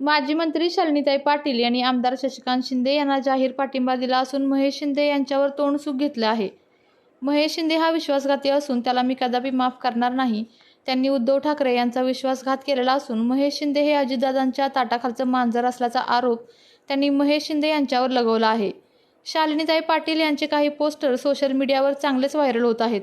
माजी मंत्री शालिनीताई पाटील यांनी आमदार शशिकांत शिंदे यांना जाहीर पाठिंबा दिला असून महेश शिंदे यांच्यावर तोंडसुख घेतलं आहे. महेश शिंदे हा विश्वासघाती असून त्याला मी कदापि माफ करणार नाही. त्यांनी उद्धव ठाकरे यांचा विश्वासघात केलेला असून महेश शिंदे हे अजितदादांच्या ताटाखालचं मांजर असल्याचा आरोप त्यांनी महेश शिंदे यांच्यावर लगवला आहे. शालिनीताई पाटील यांचे काही पोस्टर सोशल मीडियावर चांगलेच व्हायरल होत आहेत.